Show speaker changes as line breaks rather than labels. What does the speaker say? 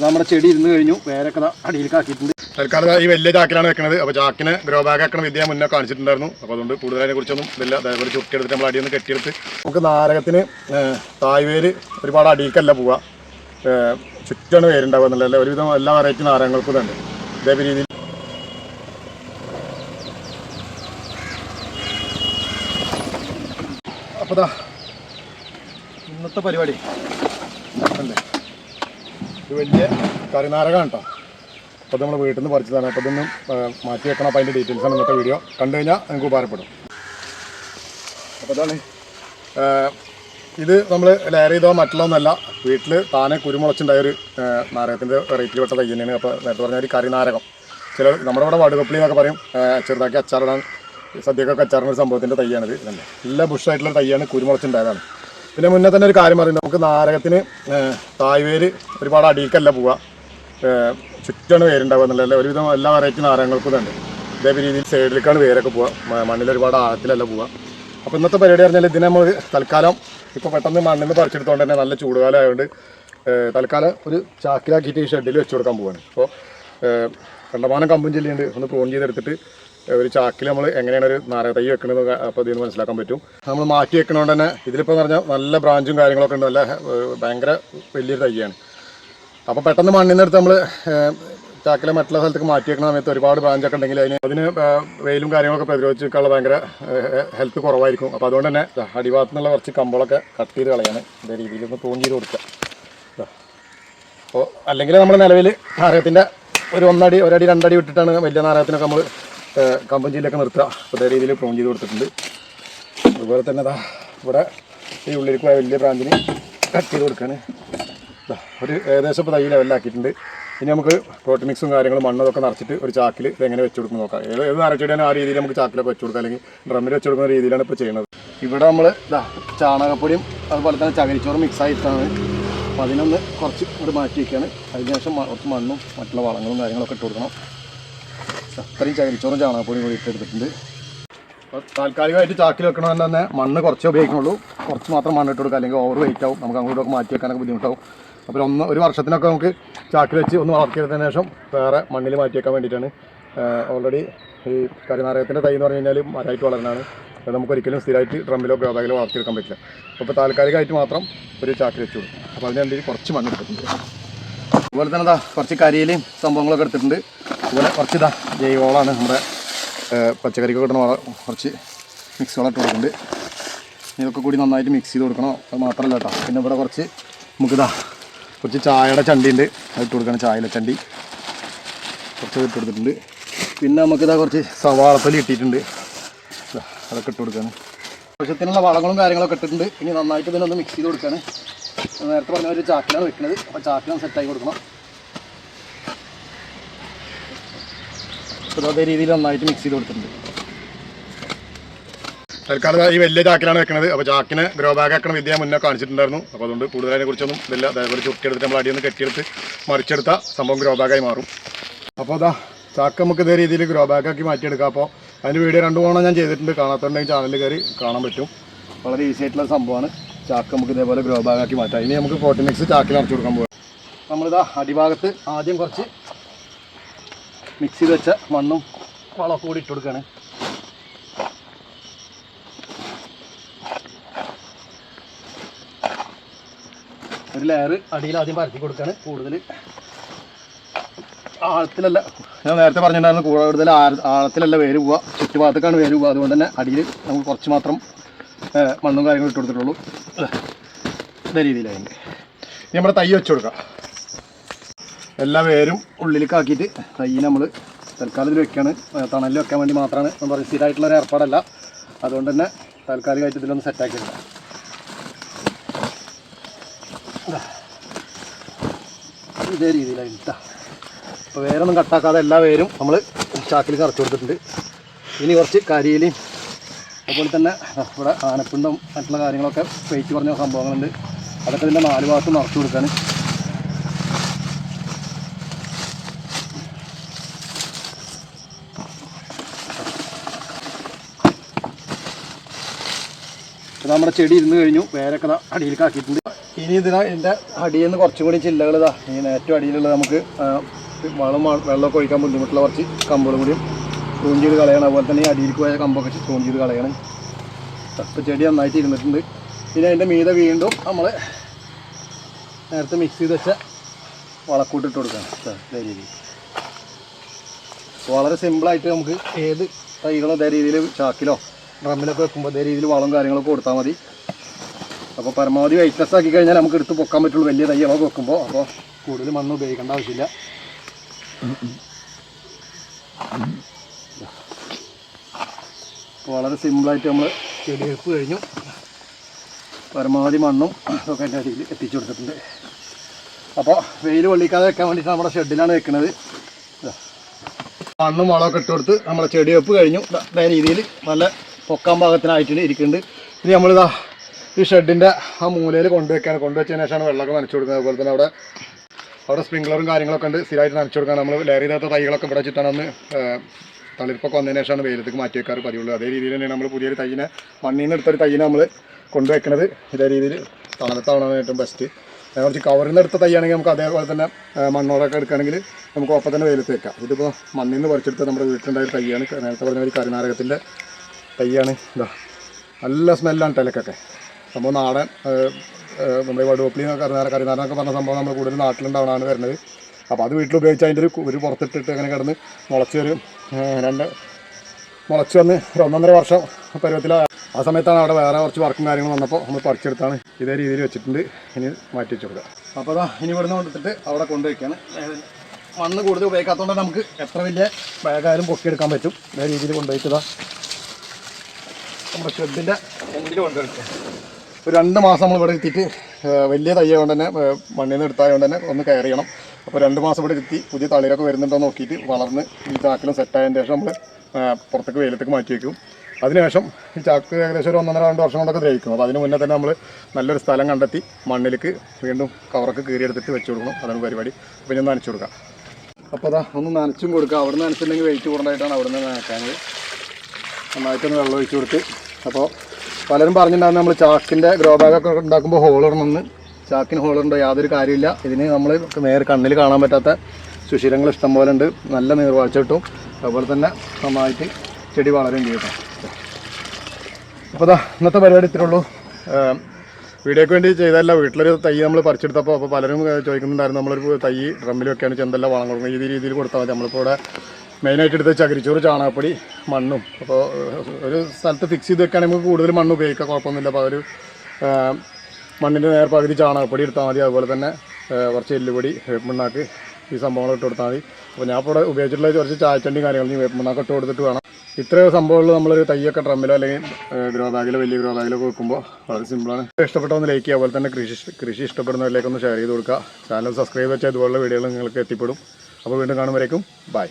നമ്മുടെ ചെടി ഇരുന്ന് കഴിഞ്ഞു. വേരൊക്കെ അടിയിൽ അടിയിലേക്ക് ആക്കിയിട്ടുണ്ട്.
തൽക്കാലം ഈ വലിയ ചാക്കിലാണ് വെക്കുന്നത് അപ്പോൾ ചാക്കിന് ഗ്രോ ബാഗ് ആക്കണ വിദ്യ മുന്നേ കാണിച്ചിട്ടുണ്ടായിരുന്നു. അപ്പോൾ അതുകൊണ്ട് കൂടുതൽ അതിനെ കുറിച്ചൊന്നും ഇതില്ല അതേപോലെ ചുക്കിയെടുത്തിട്ട് നമ്മൾ അടിയൊന്ന് കെട്ടിയെടുത്ത് നമുക്ക് നാരകത്തിന് തായ്വേര് ഒരുപാട് അടിയിക്കല്ല പോവുക ചുറ്റാണ് വേരുണ്ടാവുക എന്നുള്ളത് ഒരുവിധം എല്ലാ വെറൈറ്റി നാരകങ്ങൾക്കും തന്നെ ഇതേ രീതിയിൽ അപ്പോൾ ഇന്നത്തെ പരിപാടി. ഇത് വലിയ കറിനാരകമാണ് കേട്ടോ. അപ്പോൾ നമ്മൾ വീട്ടിൽ നിന്ന് പറിച്ചതാണ് അപ്പോൾ ഇതൊന്നും മാറ്റി വെക്കണം. അപ്പോൾ അതിന്റെ ഡീറ്റെയിൽസ് ആണ് ഇന്നത്തെ വീഡിയോ കണ്ടു കഴിഞ്ഞാൽ നിങ്ങൾക്ക് ഉപകാരപ്പെടും. അപ്പോൾ ഇതാണ്. ഇത് നമ്മൾ ലെയർ ചെയ്തോ മറ്റുള്ളതൊന്നല്ല വീട്ടിൽ താനെ കുരുമുളച്ചുണ്ടായ ഒരു നാരകത്തിന്റെ വെറൈറ്റി പെട്ട തൈ അപ്പോൾ നേരത്തെ പറഞ്ഞ ഒരു കറിനാരകം. ചില നമ്മുടെ ഇവിടെ വടുകപ്പിളി എന്നൊക്കെ പറയും. ചെറുതാക്കി അച്ചാറിടാൻ സദ്യക്കൊക്കെ അച്ചാറിന്റെ ഒരു സംഭവത്തിന്റെ തൈയാണിത് ഇതല്ലേ നല്ല ബുഷായിട്ടുള്ള തൈയാണ് കുരുമുളച്ചുണ്ടായതാണ്. പിന്നെ മുന്നേ തന്നെ ഒരു കാര്യം പറയും നമുക്ക് നാരകത്തിന് തായ്വേര് ഒരുപാട് അടിയിക്കല്ല പോവുക ചുറ്റാണ് വേരുണ്ടാവുക എന്നുള്ളത് ഒരുവിധം എല്ലാ വെറൈറ്റി നാരങ്ങൾക്കും ഉണ്ട് ഇതേ രീതിയിൽ സൈഡിലേക്കാണ് വേരൊക്കെ പോവുക മണ്ണിൽ ഒരുപാട് ആഴത്തിലല്ല പോവുക അപ്പോൾ ഇന്നത്തെ പരിപാടി പറഞ്ഞാൽ ഇതിനെ നമ്മൾ തൽക്കാലം ഇപ്പോൾ പെട്ടെന്ന് മണ്ണിൽ നിന്ന് പറിച്ചെടുത്തോണ്ട് തന്നെ നല്ല ചൂടുകാലം ആയതുകൊണ്ട് തൽക്കാലം ഒരു ചാക്കിലാക്കിയിട്ട് ഈ ഷെഡിൽ വെച്ച് കൊടുക്കാൻ പോവാണ്. അപ്പോൾ കണ്ടമാനം കമ്പും ചെല്ലിയുണ്ട് ഒന്ന് പ്രോൺ ചെയ്തെടുത്തിട്ട് ഒരു ചാക്കിൽ നമ്മൾ എങ്ങനെയാണ് ഒരു നാരക തൈ വെക്കുന്നത് അപ്പോൾ ഇതിന് മനസ്സിലാക്കാൻ പറ്റും. നമ്മൾ മാറ്റി വെക്കണോണ്ട് തന്നെ ഇതിലിപ്പോൾ എന്ന് പറഞ്ഞാൽ നല്ല ബ്രാഞ്ചും കാര്യങ്ങളൊക്കെ ഉണ്ട്. നല്ല ഭയങ്കര വലിയൊരു തൈയാണ്. അപ്പോൾ പെട്ടെന്ന് മണ്ണിൽ നിന്ന് നമ്മൾ ചാക്കിലെ മറ്റുള്ള സ്ഥലത്തേക്ക് മാറ്റി വെക്കുന്ന സമയത്ത് ഒരുപാട് ബ്രാഞ്ചൊക്കെ ഉണ്ടെങ്കിൽ അതിന് അതിന് വെയിലും കാര്യങ്ങളൊക്കെ പ്രതിരോധിച്ച് നിൽക്കാനുള്ള ഭയങ്കര ഹെൽത്ത് കുറവായിരിക്കും. അപ്പോൾ അതുകൊണ്ട് തന്നെ അടിഭാഗത്ത് നിന്നുള്ള കുറച്ച് കമ്പളൊക്കെ കട്ട് ചെയ്ത് കളയാണ്. ഇതേ രീതിയിൽ ഒന്ന് തൂങ്ങി ചെയ്ത് കൊടുക്കുക. അപ്പോൾ അല്ലെങ്കിൽ നമ്മൾ നിലവിൽ നാരകത്തിന്റെ ഒരു ഒന്നടി ഒരടി രണ്ടടി വിട്ടിട്ടാണ് വലിയ നാരകത്തിനൊക്കെ നമ്മൾ കമ്പം ജില്ലൊക്കെ നിർത്തുക. പുതിയ രീതിയിൽ പ്രൂൺ ചെയ്ത് കൊടുത്തിട്ടുണ്ട്. അതുപോലെ തന്നെ ദാ ഇവിടെ ഈ ഉള്ളിലേക്ക് പോയ വലിയ ബ്രാഞ്ചിന് കട്ട് ചെയ്ത് കൊടുക്കുകയാണ് ഒരു ഏകദേശം ഇപ്പോൾ തൈ ലെവലാക്കിയിട്ടുണ്ട് ഇനി നമുക്ക് പ്രോട്ടീൻ മിക്സും കാര്യങ്ങളും മണ്ണും ഒക്കെ നിറച്ചിട്ട് ഒരു ചാക്കിൽ ഇത് എങ്ങനെ വെച്ച് കൊടുക്കും നോക്കാം. ഏത് ഏത് നിറച്ചിട്ടാണ് ആ രീതിയിൽ നമുക്ക് ചാക്കിലൊക്കെ വെച്ച് കൊടുക്കാം. അല്ലെങ്കിൽ ഡ്രമ്മിൽ വെച്ച് കൊടുക്കുന്ന രീതിയിലാണ് ഇപ്പോൾ ചെയ്യുന്നത്. ഇവിടെ നമ്മൾ ഇതാ ചാണകപ്പൊടിയും അതുപോലെ തന്നെ ചകരിച്ചോറും മിക്സ് ആയിട്ടാണ് അപ്പോൾ അതിനൊന്ന് കുറച്ച് ഇവിടെ മാറ്റി വയ്ക്കുകയാണ് അതിനുശേഷം കുറച്ച് മണ്ണും മറ്റുള്ള വളങ്ങളും കാര്യങ്ങളൊക്കെ ഇട്ട് കൊടുക്കണം. അത്രയും ചകരിച്ചോറും ചാണകപ്പൊടിയും കൂടി ഇട്ടെടുത്തിട്ടുണ്ട്. അപ്പോൾ താൽക്കാലികമായിട്ട് ചാക്കിൽ വെക്കണമെന്ന് തന്നെ മണ്ണ് കുറച്ചേ ഉപയോഗിക്കുന്നുള്ളൂ. കുറച്ച് മാത്രം മണ്ണ് ഇട്ട് കൊടുക്കുക അല്ലെങ്കിൽ ഓവർ വെയിറ്റ് ആവും. നമുക്ക് അങ്ങോട്ടൊക്കെ മാറ്റി വെക്കാനൊക്കെ ബുദ്ധിമുട്ടാവും. അപ്പോൾ ഒന്ന് ഒരു വർഷത്തിനൊക്കെ നമുക്ക് ചാക്കിൽ വെച്ച് ഒന്ന് വളർത്തിയെടുത്തതിന് ശേഷം വേറെ മണ്ണിൽ മാറ്റി വെക്കാൻ വേണ്ടിയിട്ടാണ് ഓൾറെഡി ഈ കരിനാരകത്തിന്റെ തൈ എന്ന് പറഞ്ഞു കഴിഞ്ഞാൽ മരമായിട്ട് വളരുന്നതാണ്. അത് നമുക്ക് ഒരിക്കലും സ്ഥിരമായിട്ട് ഡ്രമ്മിലോ ഗ്രോബാഗിലോ വളർത്തിയെടുക്കാൻ പറ്റില്ല. അപ്പോൾ താൽക്കാലികമായിട്ട് മാത്രം ഒരു ചാക്കിൽ വെച്ച് കൊടുക്കും. അപ്പോൾ അതിന് വേണ്ടി കുറച്ച് മണ്ണ് എടുത്തിട്ടുണ്ട്. അതുപോലെ തന്നെ എന്താ കുറച്ച് കരിയിലും സംഭവങ്ങളൊക്കെ എടുത്തിട്ടുണ്ട്. അതുപോലെ കുറച്ച് ഇതാ ജൈവവളമാണ് നമ്മുടെ പച്ചക്കറിക്ക് കിട്ടുന്ന വള കുറച്ച് മിക്സ് വളം ഇട്ട് കൊടുക്കുന്നുണ്ട്. ഇതൊക്കെ കൂടി നന്നായിട്ട് മിക്സ് ചെയ്ത് കൊടുക്കണം. അത് മാത്രമല്ല കേട്ടോ പിന്നെ ഇവിടെ കുറച്ച് നമുക്കിതാ കുറച്ച് ചായയുടെ ചണ്ടി ഉണ്ട് അത് ഇട്ട് കൊടുക്കണം ചായയിലെ ചണ്ടി. കുറച്ച് ഇട്ട് കൊടുത്തിട്ടുണ്ട്. പിന്നെ നമുക്കിതാ കുറച്ച് സവാളത്തൊലി ഇട്ടിട്ടുണ്ട്. അതൊക്കെ ഇട്ട് കൊടുക്കുകയാണ് ആവശ്യത്തിനുള്ള വളങ്ങളും കാര്യങ്ങളൊക്കെ ഇട്ടിട്ടുണ്ട്. ഇനി നന്നായിട്ട് ഇതിനൊന്ന് മിക്സ് ചെയ്ത് കൊടുക്കുകയാണ് നേരത്തെ പറഞ്ഞ ഒരു ചാക്കിലാണ് വെക്കുന്നത് അപ്പോൾ ചാക്കിലാണ് സെറ്റാക്കി കൊടുക്കണം. അതേ രീതിയിൽ നന്നായിട്ട് മിക്സ് ചെയ്ത് കൊടുത്തിട്ടുണ്ട്. തൽക്കാലം ഈ വലിയ ചാക്കിലാണ് വെക്കുന്നത് അപ്പോൾ ചാക്കിന് ഗ്രോ ബാഗ് ആക്കണ. വിദ്യ മുന്നേ കാണിച്ചിട്ടുണ്ടായിരുന്നു. അപ്പോൾ അതുകൊണ്ട് കൂടുതൽ അതിനെക്കുറിച്ചൊന്നും ഇതില്ല അതേപോലെ ചുരുട്ടിയെടുത്ത് നമ്മൾ അടിയൊന്ന് കെട്ടിയെടുത്ത് മറിച്ചെടുത്ത സംഭവം ഗ്രോ ബാഗായി മാറും. അപ്പോൾ അതാ ചാക്ക് നമുക്ക് ഇതേ രീതിയിൽ ഗ്രോ ബാഗാക്കി മാറ്റിയെടുക്കാം. അപ്പോൾ അതിന്റെ വീഡിയോ രണ്ട് മൂന്നെണ്ണം ഞാൻ ചെയ്തിട്ടുണ്ട്. കാണാത്തുണ്ടെങ്കിൽ ചാനലിൽ കയറി കാണാൻ പറ്റും. വളരെ ഈസി ആയിട്ടുള്ള സംഭവമാണ്. ചാക്ക് നമുക്ക് ഇതേപോലെ ഗ്രോ ബാഗാക്കി മാറ്റാം. ഇനി നമുക്ക് പ്രോട്ടീൻ മിക്സ് ചാക്കിൽ നിറച്ച് കൊടുക്കാൻ പോകാം നമ്മളിതാ അടിഭാഗത്ത് ആദ്യം കുറച്ച് മിക്സ് ചെയ്ത് വെച്ച മണ്ണും വളമൊക്കെ കൂടി ഇട്ട് കൊടുക്കുകയാണ് ഒരു ലെയർ അടിയിൽ ആദ്യം പരത്തി കൊടുക്കുകയാണ് കൂടുതൽ ആഴത്തിലല്ല. ഞാൻ നേരത്തെ പറഞ്ഞിട്ടുണ്ടായിരുന്നു കൂടുതൽ ആഴ- ആഴത്തിലല്ല വേര് പോവുക. ചുറ്റുഭാഗത്തേക്കാണ് വേര് പോവുക. അതുകൊണ്ട് തന്നെ അടിയിൽ നമുക്ക് കുറച്ച് മാത്രം മണ്ണും കാര്യങ്ങളും ഇട്ട് കൊടുത്തിട്ടുള്ളൂ. ഇതേ രീതിയിലായി നമ്മുടെ തൈ വെച്ച് കൊടുക്കാം. എല്ലാ വേരും ഉള്ളിലേക്ക് ആക്കിയിട്ട് തൈ നമ്മൾ തൽക്കാലത്തിൽ വെക്കുകയാണ് തണലിൽ വെക്കാൻ വേണ്ടി മാത്രമാണ് ഞാൻ പറയുന്നത് സ്ഥിരമായിട്ടുള്ള ഒരു ഏർപ്പാടല്ല. അതുകൊണ്ട് തന്നെ താൽക്കാലികമായിട്ട് ഇതിലൊന്ന് സെറ്റാക്കിയിട്ടില്ല ഇതേ. രീതിയിലായിട്ട് അപ്പോൾ വേരൊന്നും കട്ടാക്കാതെ എല്ലാ വേരും നമ്മൾ ചാക്കിൽ നിറച്ച് കൊടുത്തിട്ടുണ്ട്. ഇനി കുറച്ച് കരിയിലയും അതുപോലെ തന്നെ ഇവിടെ ആനപ്പിണ്ടം മറ്റുള്ള കാര്യങ്ങളൊക്കെ വെയിറ്റ് കുറഞ്ഞ സംഭവങ്ങളുണ്ട്. അതൊക്കെ ഇതിന്റെ നാല് ഭാഗത്ത് നിറച്ച് കൊടുക്കാൻ നമ്മുടെ ചെടി ഇരുന്ന് കഴിഞ്ഞു. വേരൊക്കെ അടിയിൽ അടിയിലേക്ക് ആക്കിയിട്ടുണ്ട്
ഇനി ഇതിന ഇതിന്റെ അടിയിൽ നിന്ന് കുറച്ചും കൂടി ചില്ലകൾ ഇതാ ഈ ഏറ്റവും അടിയിലുള്ള നമുക്ക് വളം വെള്ളമൊക്കെ ഒഴിക്കാൻ ബുദ്ധിമുട്ടുള്ള കുറച്ച് കമ്പുകളും കൂടിയും പ്രൂൺ ചെയ്ത് കളയണം. അതുപോലെ തന്നെ ഈ അടിയിലേക്ക് പോയ കമ്പൊക്കെ പ്രൂൺ ചെയ്ത് കളയണം. ഇപ്പം ചെടി നന്നായിട്ട് ഇരുന്നിട്ടുണ്ട്. ഇനി അതിന്റെ മീതെ വീണ്ടും നമ്മൾ നേരത്തെ മിക്സ് ചെയ്ത് വെച്ച വളക്കൂട്ടിട്ട് കൊടുക്കണം. ഇതേ രീതിയിൽ. വളരെ സിമ്പിളായിട്ട് നമുക്ക് ഏത് തൈകളും ഇതേ രീതിയിൽ ചാക്കിലോ ഡ്രമ്മിലൊക്കെ വെക്കുമ്പോൾ ഇതേ രീതിയിൽ വളവും കാര്യങ്ങളൊക്കെ കൊടുത്താൽ മതി. അപ്പോൾ പരമാവധി വെയിറ്റ്ലെസ് ആക്കി കഴിഞ്ഞാൽ നമുക്ക് എടുത്ത് പൊക്കാൻ പറ്റുള്ളൂ. വലിയ തൈകളൊക്കെ വെക്കുമ്പോൾ അപ്പോൾ കൂടുതൽ മണ്ണ് ഉപയോഗിക്കേണ്ട ആവശ്യമില്ല. വളരെ സിമ്പിളായിട്ട് നമ്മൾ ചെടിയെടുപ്പ് കഴിഞ്ഞു. പരമാവധി മണ്ണും ഒക്കെ അതിന്റെ അടിയിൽ എത്തിച്ചു കൊടുത്തിട്ടുണ്ട്. അപ്പോൾ വെയിൽ കൊള്ളിക്കാതെ വെക്കാൻ വേണ്ടിയിട്ട് നമ്മുടെ ഷെഡിലാണ് വെക്കുന്നത്. മണ്ണും വളമൊക്കെ ഇട്ട് കൊടുത്ത് നമ്മളെ ചെടിവെപ്പ് കഴിഞ്ഞു. ഇതേ രീതിയിൽ നല്ല പൊക്കാൻ പാകത്തിനായിട്ട് ഇരിക്കുന്നുണ്ട്. ഇനി നമ്മളിതാ ഈ ഷെഡിന്റെ ആ മൂലയിൽ കൊണ്ടുവയ്ക്കാൻ കൊണ്ടുവച്ചതിന് ശേഷമാണ് വെള്ളമൊക്കെ നനച്ചു കൊടുക്കുന്നത്. അതുപോലെ തന്നെ അവിടെ അവിടെ സ്പ്രിംഗ്ലറും കാര്യങ്ങളൊക്കെ ഉണ്ട്. സ്ഥിരമായിട്ട് നനച്ചു കൊടുക്കാൻ നമ്മൾ ലെയർ ചെയ്താത്ത തൈകളൊക്കെ ഇവിടെ വെച്ചിട്ടാണ് അന്ന് തളിർപ്പൊക്കെ വന്നതിന് ശേഷമാണ് വെയിലത്തേക്ക് മാറ്റി വെക്കാറ് പതിവുള്ളൂ. അതേ രീതിയിൽ തന്നെയാണ് നമ്മൾ പുതിയൊരു തൈയിനെ മണ്ണിൽ നിന്ന് എടുത്തൊരു തൈയിനെ നമ്മൾ കൊണ്ടുവയ്ക്കുന്നത് ഇതേ രീതിയിൽ തണലത്താവണമാണ് ഏറ്റവും ബെസ്റ്റ് കുറച്ച് കവറിൽ നിന്ന് എടുത്ത തൈയാണെങ്കിൽ നമുക്ക് അതേപോലെ തന്നെ മണ്ണോടൊക്കെ എടുക്കുകയാണെങ്കിൽ നമുക്ക് ഒപ്പം തന്നെ വെയിലത്ത് വെക്കാം. ഇതിപ്പോൾ മണ്ണിൽ നിന്ന് പറിച്ചെടുത്ത നമ്മുടെ വീട്ടിലുണ്ടായ തൈയാണ് നേരത്തെ പറഞ്ഞ ഒരു കരുനാരകത്തിന്റെ തൈയാണ് ഇതാ. നല്ല സ്മെല്ലാണ് ടെലക്കൊക്കെ. സംഭവം നാടൻ നമ്മുടെ വടുവപ്പിളി കരുനാര കറിനാരനൊക്കെ പറഞ്ഞ സംഭവം നമ്മൾ കൂടുതൽ നാട്ടിലുണ്ടാവണമാണ് വരുന്നത്. അപ്പോൾ അത് വീട്ടിൽ ഉപയോഗിച്ച് അതിന്റെ ഒരു ഒരു പുറത്തിട്ടിട്ട് അങ്ങനെ കിടന്ന് മുളച്ച് വരും രണ്ട് മുളച്ച് വന്ന് ഒരു ഒന്നൊന്നര വർഷം പരുവത്തിലാണ് ആ സമയത്താണ് അവിടെ വേറെ കുറച്ച് വർക്കും കാര്യങ്ങളും വന്നപ്പോൾ നമ്മൾ പറിച്ചെടുത്താണ് ഇതേ രീതിയിൽ വെച്ചിട്ടുണ്ട്. ഇനി മാറ്റി വെച്ച് കൊടുക്കുക അപ്പോൾ അതാ ഇനി ഇവിടുന്ന് കൊണ്ടിട്ട് അവിടെ കൊണ്ടുവയ്ക്കാണ് ഏഹ്, മണ്ണ് കൂടുതൽ ഉപയോഗിക്കാത്തതുകൊണ്ട് നമുക്ക് എത്ര വലിയ ബാഗായാലും പൊക്കിയെടുക്കാൻ പറ്റും. ഇതേ രീതിയിൽ കൊണ്ടുപോയിട്ടതാ നമ്മുടെ ഷെഡിന്റെ ഒരു രണ്ട് മാസം നമ്മൾ ഇവിടെ എത്തിയിട്ട് വലിയ തയ്യായതുകൊണ്ട് കൊണ്ട് തന്നെ മണ്ണിൽ നിന്ന് എടുത്തായതുകൊണ്ട് തന്നെ ഒന്ന് കയറിയണം ചെയ്യണം അപ്പോൾ രണ്ട് മാസം ഇവിടെ എത്തി പുതിയ തളിരൊക്കെ വരുന്നുണ്ടോ നോക്കിയിട്ട് വളർന്ന് ഈ ചാക്കിലും സെറ്റായതിന് ശേഷം നമ്മൾ പുറത്തേക്ക് വെയിലത്തേക്ക് മാറ്റി വയ്ക്കും അതിനുശേഷം ഈ ചാക്ക് ഏകദേശം ഒരു ഒന്നര രണ്ട് വർഷം കൊണ്ടൊക്കെ ദ്രവിക്കും അപ്പോൾ അതിന് മുന്നേ തന്നെ നമ്മൾ നല്ലൊരു സ്ഥലം കണ്ടെത്തി മണ്ണിലേക്ക് വീണ്ടും കവറൊക്കെ കീറിയെടുത്തിട്ട് വെച്ച് കൊടുക്കണം. അതാണ് പരിപാടി. പിന്നെ നനച്ചു കൊടുക്കാം. അപ്പോൾ അതാ ഒന്ന് നനച്ചും കൊടുക്കുക അവിടെ നിന്ന് നനച്ചിട്ടുണ്ടെങ്കിൽ വെയിറ്റ് കൂടുതലായിട്ടാണ് അവിടെ നിന്ന് നനക്കാനത് നന്നായിട്ടൊന്ന് വെള്ളം ഒഴിച്ചു കൊടുത്ത്. അപ്പോൾ പലരും പറഞ്ഞിട്ടുണ്ടാകും നമ്മൾ ചാക്കിന്റെ ഗ്രോ ബാഗൊക്കെ ഉണ്ടാക്കുമ്പോൾ ഹോളിടണമെന്ന് ചാക്കിന് ഹോളുണ്ടോ യാതൊരു കാര്യമില്ല ഇതിന് നമ്മൾ നേരെ കണ്ണിൽ കാണാൻ പറ്റാത്ത സുഷിരങ്ങൾ ഇഷ്ടം പോലെ ഉണ്ട്. നല്ല നീർവാഴ്ച കിട്ടും. അതുപോലെ തന്നെ നന്നായിട്ട് ചെടി വളരുകയും ചെയ്യും. അപ്പോൾ അതാ ഇന്നത്തെ പരിപാടി ഇത്രേ ഉള്ളൂ വീഡിയോയ്ക്ക് വീഡിയോക്ക് വേണ്ടി ചെയ്തല്ല വീട്ടിലൊരു തൈ നമ്മൾ പറിച്ചെടുത്തപ്പോൾ അപ്പോൾ പലരും ചോദിക്കുന്നുണ്ടായിരുന്നു. നമ്മളൊരു തൈ ഡ്രമ്മിൽ ചെന്തെല്ലാം വളം കൊടുക്കുന്നത്. ഈ രീതിയിൽ കൊടുത്താൽ മതി. നമ്മളിപ്പോൾ ഇവിടെ മെയിനായിട്ട് എടുത്ത് ചകിരിച്ചോറ് ചാണകപ്പൊടി മണ്ണും. അപ്പോൾ ഒരു സ്ഥലത്ത് ഫിക്സ് ചെയ്ത് വെക്കുകയാണെങ്കിൽ നമുക്ക് കൂടുതൽ മണ്ണ് ഉപയോഗിക്കാം കുഴപ്പമൊന്നുമില്ല. അപ്പോൾ ഒരു മണ്ണിന്റെ നേർ പകുതി ചാണകപ്പൊടി എടുത്താൽ മതി. അതുപോലെ തന്നെ കുറച്ച് എല്ലുപൊടി വേപ്പിണ്ണാക്ക് ഈ സംഭവങ്ങൾ ഇട്ട് കൊടുത്താൽ മതി. അപ്പോൾ ഞാൻ ഇപ്പോൾ ഉപയോഗിച്ചിട്ടുള്ള കുറച്ച് ചായച്ചണ്ടി കാര്യങ്ങളും ഈ വേപ്പിണ്ണാക്ക് ഇട്ട് കൊടുത്തിട്ട് വേണം. ഇത്രയും സംഭവങ്ങൾ നമ്മളൊരു തയ്യൊക്കെ ഡ്രമ്മിലോ അല്ലെങ്കിൽ ഗ്രോ ബാഗിലോ വലിയ ഗ്രോ ബാഗിലോ വെക്കുമ്പോൾ വളരെ സിമ്പിളാണ് ഇഷ്ടപ്പെട്ടൊന്ന് ലൈക്ക് ചെയ്യുക. അതുപോലെ തന്നെ കൃഷി കൃഷി ഇഷ്ടപ്പെടുന്നവരിലേക്കൊന്ന് ഷെയർ ചെയ്ത് കൊടുക്കുക. ചാനൽ സബ്സ്ക്രൈബ് വെച്ചാൽ ഇതുപോലുള്ള വീഡിയോകൾ നിങ്ങൾക്ക് എത്തിപ്പെടും. അപ്പോൾ വീണ്ടും കാണുമ്പോഴേക്കും ബൈ